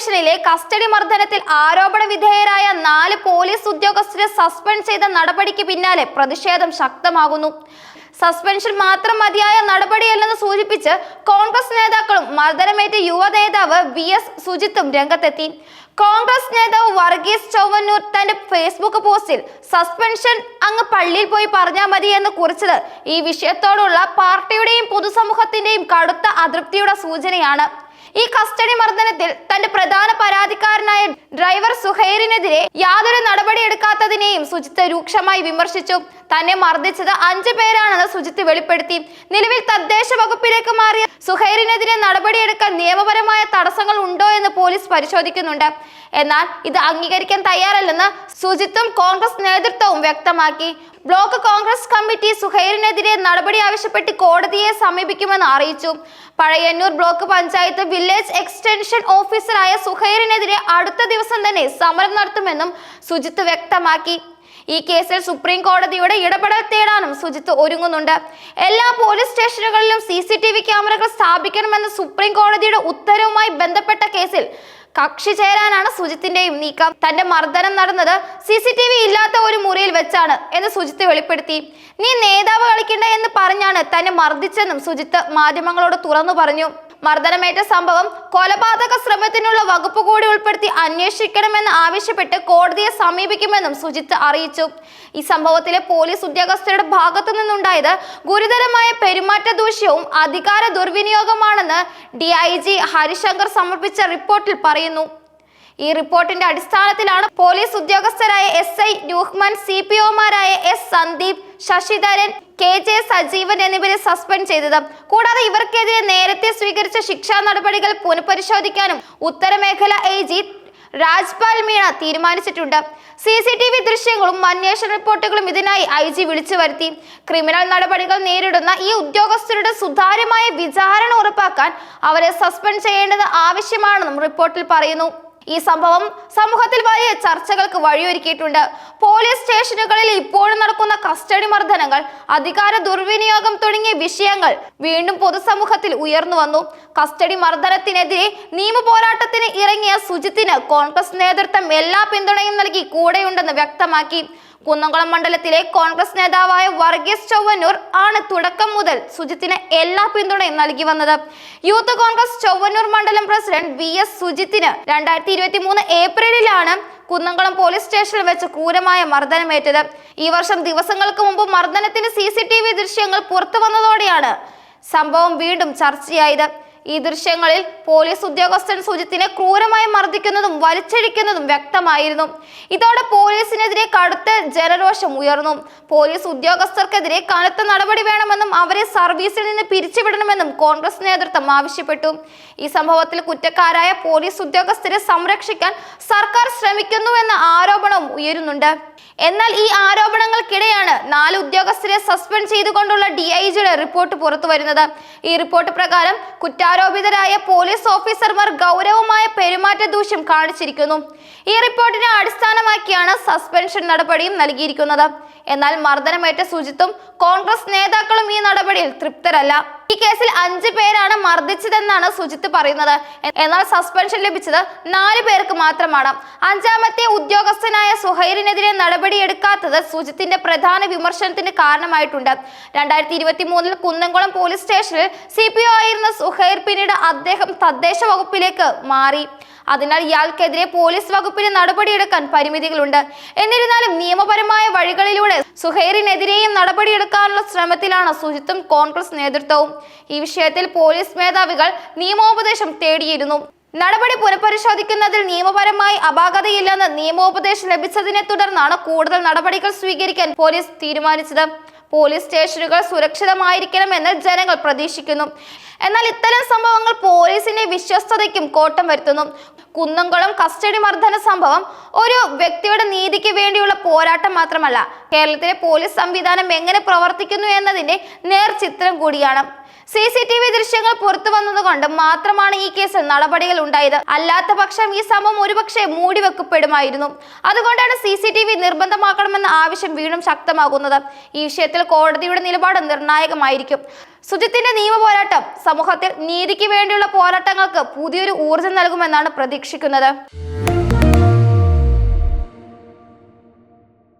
സ്റ്റേഷനിലെ കസ്റ്റഡി മർദ്ദനത്തിൽ ആരോപണ വിധേയരായ നാല് പോലീസ് ഉദ്യോഗസ്ഥരെ സസ്പെൻഡ് ചെയ്ത നടപടിക്ക് പിന്നാലെ പ്രതിഷേധം ശക്തമാകുന്നു. സസ്പെൻഷൻ മാത്രം മതിയായ നടപടിയല്ലെന്ന് സൂചിപ്പിച്ച് കോൺഗ്രസ് നേതാക്കളും മർദ്ദനമേറ്റ യുവ നേതാവ് വി എസ് സുജിത്തും രംഗത്തെത്തി. കോൺഗ്രസ് നേതാവ് വർഗീസ് ചൊവ്വന്നൂർ തന്റെ ഫേസ്ബുക്ക് പോസ്റ്റിൽ സസ്പെൻഷൻ അങ്ങ് പള്ളിയിൽ പോയി പറഞ്ഞാൽ മതി എന്ന് കുറിച്ചത് ഈ വിഷയത്തോടുള്ള പാർട്ടിയുടെയും പൊതുസമൂഹത്തിന്റെയും കടുത്ത അതൃപ്തിയുടെ സൂചനയാണ്. ഈ കസ്റ്റഡി മർദ്ദനത്തിൽ തന്റെ പ്രധാന പരാതിക്കാരനായ ഡ്രൈവർ സുഹൈറിനെതിരെ യാതൊരു നടപടിയെടുക്കാത്തതിനെയും സുജിത്ത് രൂക്ഷമായി വിമർശിച്ചു. തന്നെ മർദ്ദിച്ചത് അഞ്ചു പേരാണെന്ന് സുജിത്ത് വെളിപ്പെടുത്തി. നിലവിൽ തദ്ദേശ വകുപ്പിലേക്ക് മാറിയ സുഹൈറിനെതിരെ നടപടിയെടുക്കാൻ നിയമപരമായ തടസ്സങ്ങൾ ഉണ്ടോ എന്ന് പോലീസ് പരിശോധിക്കുന്നുണ്ട്. എന്നാൽ ഇത് അംഗീകരിക്കാൻ തയ്യാറല്ലെന്ന് സുജിത്തും കോൺഗ്രസ് നേതൃത്വവും വ്യക്തമാക്കി. ബ്ലോക്ക് കോൺഗ്രസ് കമ്മിറ്റി സുഹൈറിനെതിരെ നടപടി ആവശ്യപ്പെട്ട് കോടതിയെ സമീപിക്കുമെന്ന് അറിയിച്ചു. Pazhayannur block panchayat village extension ഓഫീസറായ സുഹൈറിനെതിരെ അടുത്ത ദിവസം തന്നെ സമരം നടത്തുമെന്നും സുജിത്ത് വ്യക്തമാക്കി. ഈ കേസിൽ സുപ്രീം കോടതിയുടെ ഇടപെടൽ തേടാനും സുജിത്ത് ഒരുങ്ങുന്നുണ്ട്. എല്ലാ പോലീസ് സ്റ്റേഷനുകളിലും സി സി ടി വി ക്യാമറകൾ സ്ഥാപിക്കണമെന്ന സുപ്രീം കോടതിയുടെ ഉത്തരവുമായി ബന്ധപ്പെട്ട കേസിൽ കക്ഷി ചേരാനാണ് സുജിത്തിന്റെയും നീക്കം. തന്റെ മർദ്ദനം നടന്നത് സി സി ടി വി ഇല്ലാത്ത ഒരു മുറിയിൽ വെച്ചാണ് എന്ന് സുജിത്ത് വെളിപ്പെടുത്തി. നീ നേതാവ് കളിക്കണ്ട എന്ന് പറഞ്ഞാണ് തന്നെ മർദ്ദിച്ചെന്നും സുജിത്ത് മാധ്യമങ്ങളോട് തുറന്നു പറഞ്ഞു. മർദ്ദനമേറ്റ സംഭവം കൊലപാതക ശ്രമത്തിനുള്ള വകുപ്പ് കൂടി ഉൾപ്പെടുത്തി അന്വേഷിക്കണമെന്ന് ആവശ്യപ്പെട്ട് കോടതിയെ സമീപിക്കുമെന്നും സുജിത്ത് അറിയിച്ചു. ഈ സംഭവത്തിലെ പോലീസ് ഉദ്യോഗസ്ഥരുടെ ഭാഗത്തു നിന്നുണ്ടായത് ഗുരുതരമായ പെരുമാറ്റ ദൂഷ്യവും അധികാര ദുർവിനിയോഗമാണെന്ന് ഡി ഐ ജി ഹരിശങ്കർ സമർപ്പിച്ച റിപ്പോർട്ടിൽ പറയുന്നു. ഈ റിപ്പോർട്ടിന്റെ അടിസ്ഥാനത്തിലാണ് police ഉദ്യോഗസ്ഥരായ S I Nuhman C P ഒമാരായ S Sandeep Sasidharan K J Sajeevan എന്നിവരെ സസ്പെൻഡ് ചെയ്തത്. കൂടാതെ ഇവർക്കെതിരെ നേരത്തെ സ്വീകരിച്ച ശിക്ഷാ നടപടികൾ പുനഃപരിശോധിക്കാനും ഉത്തരമേഖല എ ജി രാജ്പാൽ മീണ തീരുമാനിച്ചിട്ടുണ്ട്. സി സി ടി വി ദൃശ്യങ്ങളും അന്വേഷണ റിപ്പോർട്ടുകളും ഇതിനായി ഐ ജി വിളിച്ചു വരുത്തി. ക്രിമിനൽ നടപടികൾ നേരിടുന്ന ഈ ഉദ്യോഗസ്ഥരുടെ സുതാര്യമായ വിചാരണ ഉറപ്പാക്കാൻ അവരെ സസ്പെൻഡ് ചെയ്യേണ്ടത് ആവശ്യമാണെന്നും റിപ്പോർട്ടിൽ പറയുന്നു. ഈ സംഭവം സമൂഹത്തിൽ വലിയ ചർച്ചകൾക്ക് വഴിയൊരുക്കിയിട്ടുണ്ട്. പോലീസ് സ്റ്റേഷനുകളിൽ ഇപ്പോഴും നടക്കുന്ന കസ്റ്റഡി മർദ്ദനങ്ങൾ അധികാര ദുർവിനിയോഗം തുടങ്ങിയ വിഷയങ്ങൾ വീണ്ടും പൊതുസമൂഹത്തിൽ ഉയർന്നു വന്നു. കസ്റ്റഡി മർദ്ദനത്തിനെതിരെ നിയമ പോരാട്ടത്തിന് ഇറങ്ങിയ സുജിത്തിന് കോൺഗ്രസ് നേതൃത്വം എല്ലാ പിന്തുണയും നൽകി കൂടെയുണ്ടെന്ന് വ്യക്തമാക്കി. കുന്നംകുളം മണ്ഡലത്തിലെ കോൺഗ്രസ് നേതാവായ വർഗീസ് ചൊവ്വന്നൂർ ആണ് തുടക്കം മുതൽ സുജിത്തിന് എല്ലാ പിന്തുണയും നൽകി വന്നത്. യൂത്ത് കോൺഗ്രസ് ചൊവ്വന്നൂർ മണ്ഡലം പ്രസിഡന്റ് വി എസ് സുജിത്തിന് രണ്ടായിരത്തി ഇരുപത്തി മൂന്ന് ഏപ്രിലിലാണ് കുന്നംകുളം പോലീസ് സ്റ്റേഷനിൽ വെച്ച് ക്രൂരമായ മർദ്ദനമേറ്റത്. ഈ വർഷം ദിവസങ്ങൾക്ക് മുമ്പ് മർദ്ദനത്തിന്റെ സി സി ടി വി ദൃശ്യങ്ങൾ പുറത്തു വന്നതോടെയാണ് സംഭവം വീണ്ടും ചർച്ചയായത്. ഈ ദൃശ്യങ്ങളിൽ പോലീസ് ഉദ്യോഗസ്ഥൻ സുജിത്തിനെ ക്രൂരമായി മർദ്ദിക്കുന്നതും വലിച്ചഴിക്കുന്നതും വ്യക്തമായിരുന്നു. ഇതോടെ പോലീസിനെതിരെ കടുത്ത ജനരോഷം ഉയർന്നു. പോലീസ് ഉദ്യോഗസ്ഥർക്കെതിരെ കനത്ത നടപടി വേണമെന്നും അവരെ സർവീസിൽ നിന്ന് പിരിച്ചുവിടണമെന്നും കോൺഗ്രസ് നേതൃത്വം ആവശ്യപ്പെട്ടു. ഈ സംഭവത്തിൽ കുറ്റക്കാരായ പോലീസ് ഉദ്യോഗസ്ഥരെ സംരക്ഷിക്കാൻ സർക്കാർ ശ്രമിക്കുന്നുവെന്ന ആരോപണവും ഉയരുന്നുണ്ട്. എന്നാൽ ഈ ആരോപണങ്ങൾക്കിടെയാണ് നാല് ഉദ്യോഗസ്ഥരെ സസ്പെൻഡ് ചെയ്തുകൊണ്ടുള്ള ഡി ഐ ജിയുടെ റിപ്പോർട്ട് പുറത്തു വരുന്നത്. ഈ റിപ്പോർട്ട് പ്രകാരം കുറ്റാരോപിതരായ പോലീസ് ഓഫീസർമാർ ഗൗരവമായ പെരുമാറ്റ ദൂഷ്യം കാണിച്ചിരിക്കുന്നു. ഈ റിപ്പോർട്ടിനെ അടിസ്ഥാനമാക്കിയാണ് സസ്പെൻഷൻ നടപടിയും നൽകിയിരിക്കുന്നത്. എന്നാൽ മർദ്ദനമേറ്റ സുജിത്തും കോൺഗ്രസ് നേതാക്കളും ഈ നടപടിയിൽ തൃപ്തരല്ല. ഈ കേസിൽ അഞ്ച് പേരാണ് മർദ്ദിച്ചതെന്നാണ് സുജിത്ത് പറയുന്നത്. എന്നാൽ സസ്പെൻഷൻ ലഭിച്ചത് നാല് പേർക്ക് മാത്രമാണ്. അഞ്ചാമത്തെ ഉദ്യോഗസ്ഥനായ സുഹൈറിനെതിരെ നടപടിയെടുക്കാത്തത് സുജിത്തിന്റെ പ്രധാന വിമർശനത്തിന് കാരണമായിട്ടുണ്ട്. രണ്ടായിരത്തി ഇരുപത്തി മൂന്നിൽ കുന്നംകുളം പോലീസ് സ്റ്റേഷനിൽ സി പി ഒ ആയിരുന്ന സുഹൈർ പിന്നീട് അദ്ദേഹം തദ്ദേശ വകുപ്പിലേക്ക് മാറി. അതിനാൽ ഇയാൾക്കെതിരെ പോലീസ് വകുപ്പിന് നടപടിയെടുക്കാൻ പരിമിതികളുണ്ട്. എന്നിരുന്നാലും നിയമപരമായ വഴികളിലൂടെ സുഹൈറിനെതിരെയും നടപടിയെടുക്കാനുള്ള ശ്രമത്തിലാണ് സുജിത്തും കോൺഗ്രസ് നേതൃത്വവും. ഈ വിഷയത്തിൽ പോലീസ് മേധാവികൾ നിയമോപദേശം തേടിയിരുന്നു. നടപടി പുനഃപരിശോധിക്കുന്നതിൽ നിയമപരമായി അപാകതയില്ലെന്ന് നിയമോപദേശം ലഭിച്ചതിനെ തുടർന്നാണ് കൂടുതൽ നടപടികൾ സ്വീകരിക്കാൻ പോലീസ് തീരുമാനിച്ചത്. പോലീസ് സ്റ്റേഷനുകൾ സുരക്ഷിതമായിരിക്കണമെന്ന് ജനങ്ങൾ പ്രതീക്ഷിക്കുന്നു. എന്നാൽ ഇത്തരം സംഭവങ്ങൾ പോലീസിന്റെ വിശ്വസ്തതയ്ക്കും കോട്ടം വരുത്തുന്നു. കുന്നംകുളം കസ്റ്റഡി മർദ്ദന സംഭവം ഒരു വ്യക്തിയുടെ നീതിക്ക് വേണ്ടിയുള്ള പോരാട്ടം മാത്രമല്ല കേരളത്തിലെ പോലീസ് സംവിധാനം എങ്ങനെ പ്രവർത്തിക്കുന്നു എന്നതിന്റെ നേർചിത്രം കൂടിയാണ്. സി സി ടി വി ദൃശ്യങ്ങൾ പുറത്തു വന്നതുകൊണ്ട് മാത്രമാണ് ഈ കേസിൽ നടപടികൾ ഉണ്ടായത്. അല്ലാത്ത പക്ഷം ഈ സംഭവം ഒരുപക്ഷെ മൂടിവെക്കപ്പെടുമായിരുന്നു. അതുകൊണ്ടാണ് സി സി ടി വി നിർബന്ധമാക്കണമെന്ന ആവശ്യം വീണ്ടും ശക്തമാകുന്നത്. ഈ വിഷയത്തിൽ കോടതിയുടെ നിലപാട് നിർണായകമായിരിക്കും. സുജിത്തിന്റെ നിയമ പോരാട്ടം സമൂഹത്തിൽ നീതിക്ക് വേണ്ടിയുള്ള പോരാട്ടങ്ങൾക്ക് പുതിയൊരു ഊർജം നൽകുമെന്നാണ് പ്രതീക്ഷിക്കുന്നത്.